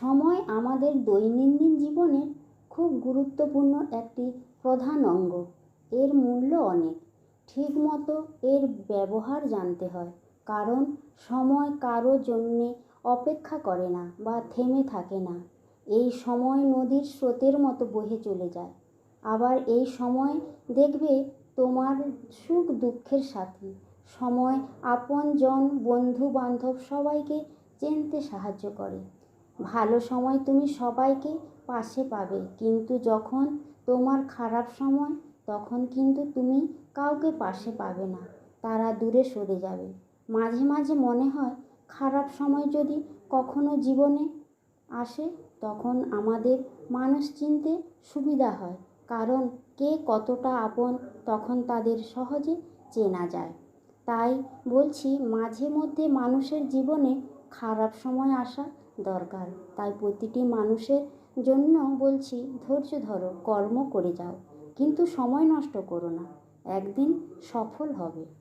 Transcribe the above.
সময় আমাদের দৈনন্দিন জীবনের খুব গুরুত্বপূর্ণ একটি প্রধান অঙ্গ। এর মূল্য অনেক। ঠিকমতো এর ব্যবহার জানতে হয়। কারণ সময় কারও জন্যে অপেক্ষা করে না বা থেমে থাকে না। এই সময় নদীর স্রোতের মতো বহে চলে যায়। আবার এই সময় দেখবে তোমার সুখ দুঃখের সাথী। সময় আপনজন বন্ধু বান্ধব সবাইকে চিনতে সাহায্য করে। ভালো সময় তুমি সবাইকে পাশে পাবে। কিন্তু যখন তোমার খারাপ সময়, তখন কিন্তু তুমি কাউকে পাশে পাবে না। তারা দূরে সরে যাবে। মাঝে মাঝে মনে হয়, খারাপ সময় যদি কখনো জীবনে আসে, তখন আমাদের মানুষ চিনতে সুবিধা হয়। কারণ কে কতটা আপন, তখন তাদের সহজে চেনা যায়। তাই বলছি, মাঝে মধ্যে মানুষের জীবনে খারাপ সময় আসা দরকার। তাই প্রতিটি মানুষের জন্য বলছি, ধৈর্য ধরো, কর্ম করে যাও। কিন্তু সময় নষ্ট করো না। একদিন সফল হবে।